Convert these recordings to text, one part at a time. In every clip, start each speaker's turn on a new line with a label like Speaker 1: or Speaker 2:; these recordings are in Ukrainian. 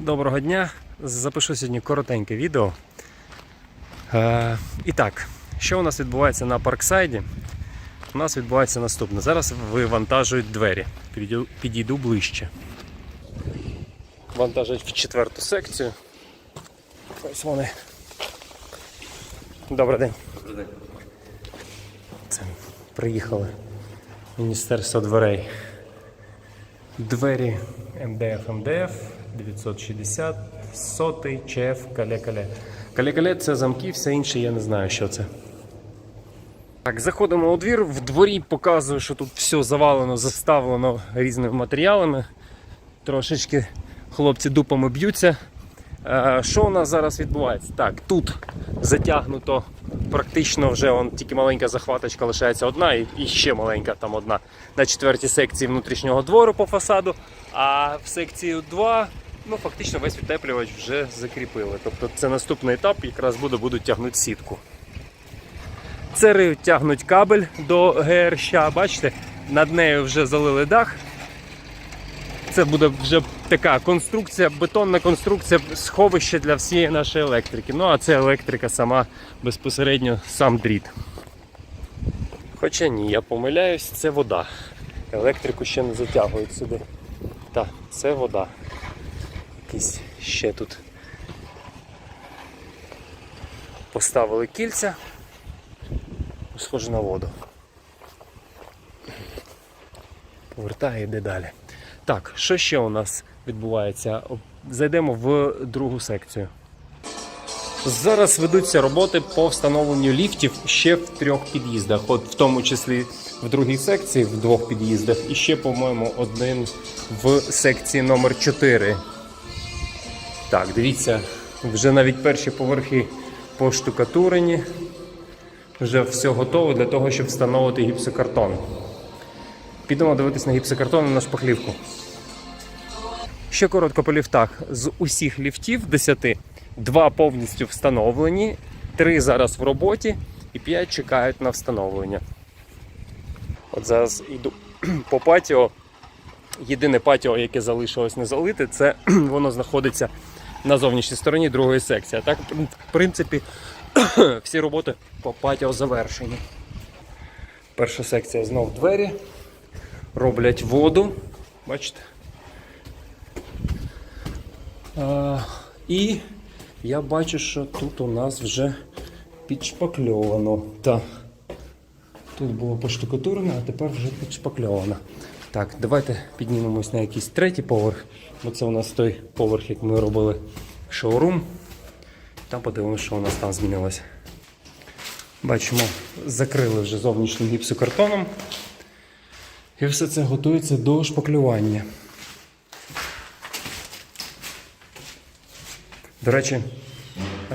Speaker 1: Доброго дня! Запишу сьогодні коротеньке відео. Е, і так, що у нас відбувається на парксайді? У нас відбувається наступне. Зараз вивантажують двері. Підійду, підійду ближче. Вантажать в четверту секцію. Ось вони. Добрий день. Це приїхали. Міністерство дверей. Двері МДФ МДФ 960, сотий, ЧФ, кале-кале. Кале-кале це замки, все інше я не знаю, що це. Так, заходимо у двір. В дворі показую, що тут все завалено, заставлено різними матеріалами. Трошечки хлопці дупами б'ються. Е, Що у нас зараз відбувається? Так, тут затягнуто практично вже он, тільки маленька захваточка лишається одна і, і ще маленька там одна на четвертій секції внутрішнього двору по фасаду. А в секцію 2 ну, фактично весь відтеплювач вже закріпили. Тобто це наступний етап, якраз буде, будуть тягнути сітку. Цери тягнуть кабель до ГРЩ, бачите, над нею вже залили дах. Це буде вже така конструкція, бетонна конструкція, сховище для всієї нашої електрики. Ну а це електрика сама безпосередньо сам дріт. Хоча ні, я помиляюсь, це вода. Електрику ще не затягують сюди. Так, це вода. Якісь ще тут поставили кільця. Схоже на воду. Повертає йде далі. Так, що ще у нас відбувається? Зайдемо в другу секцію. Зараз ведуться роботи по встановленню ліфтів ще в трьох під'їздах, от в тому числі в другій секції, в двох під'їздах, і ще, по-моєму, один в секції номер 4. Так, дивіться, вже навіть перші поверхи поштукатурені. Вже все готово для того, щоб встановити гіпсокартон. Підемо дивитись на гіпсокартон на шпаклівку. Ще коротко по ліфтах. З усіх ліфтів 10, два повністю встановлені, три зараз в роботі і 5 чекають на встановлення. От зараз йду по патіо. Єдине патіо, яке залишилось не залите, це воно знаходиться на зовнішній стороні другої секції. Так, в принципі, всі роботи по патіо завершені. Перша секція знов двері. Роблять воду. Бачите? А, і я бачу, що тут у нас вже підшпакльовано. Так. Тут було поштукатурено, а тепер вже підшпакльовано. Так, давайте піднімемось на якийсь третій поверх, бо це у нас той поверх, як ми робили шоурум. Там подивимося, що у нас там змінилося. Бачимо, закрили вже зовнішнім гіпсокартоном. І все це готується до шпаклювання. До речі,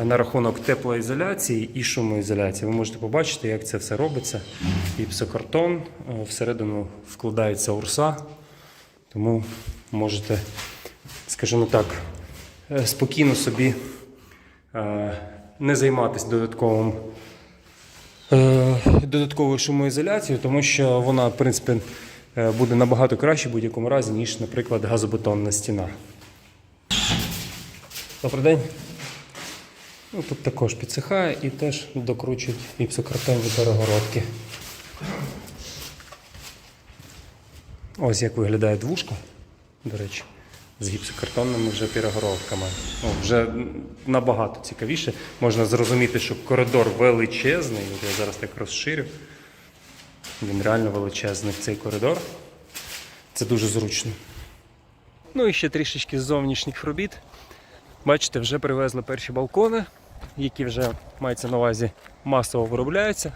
Speaker 1: на рахунок теплоізоляції і шумоізоляції ви можете побачити, як це все робиться. Гіпсокартон, е, всередину вкладається урса, тому можете, скажімо так, е, спокійно собі е, не займатися додатковим додатковою шумоізоляцією, тому що вона, в принципі, буде набагато краще в будь-якому разі, ніж, наприклад, газобетонна стіна. Добрий день. Ну, тут також підсихає і теж докручують гіпсокартонні перегородки. Ось як виглядає двушка, до речі, з гіпсокартонними вже перегородками. Ну, вже набагато цікавіше. Можна зрозуміти, що коридор величезний. От я зараз так розширю. Він реально величезний цей коридор. Це дуже зручно. Ну і ще трішечки зовнішніх робіт. Бачите, вже привезли перші балкони, які вже мається на увазі масово виробляються.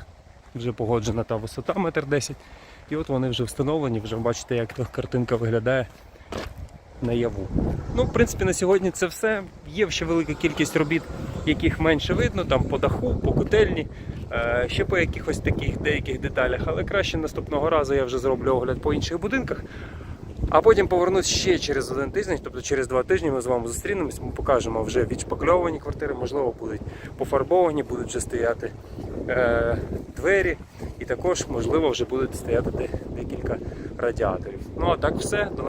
Speaker 1: Вже погоджена та висота 1,10 м. І от вони вже встановлені, вже бачите, як та картинка виглядає наяву. Ну, в принципі, на сьогодні це все. Є ще велика кількість робіт, яких менше видно, там по даху, по котельні, ще по якихось таких деяких деталях. Але краще наступного разу я вже зроблю огляд по інших будинках. А потім повернусь ще через один тиждень, тобто через два тижні ми з вами зустрінемось, ми покажемо вже відшпакльовані квартири, можливо, будуть пофарбовані, будуть вже стояти е, двері, і також, можливо, вже будуть стояти декілька радіаторів. Ну а так все.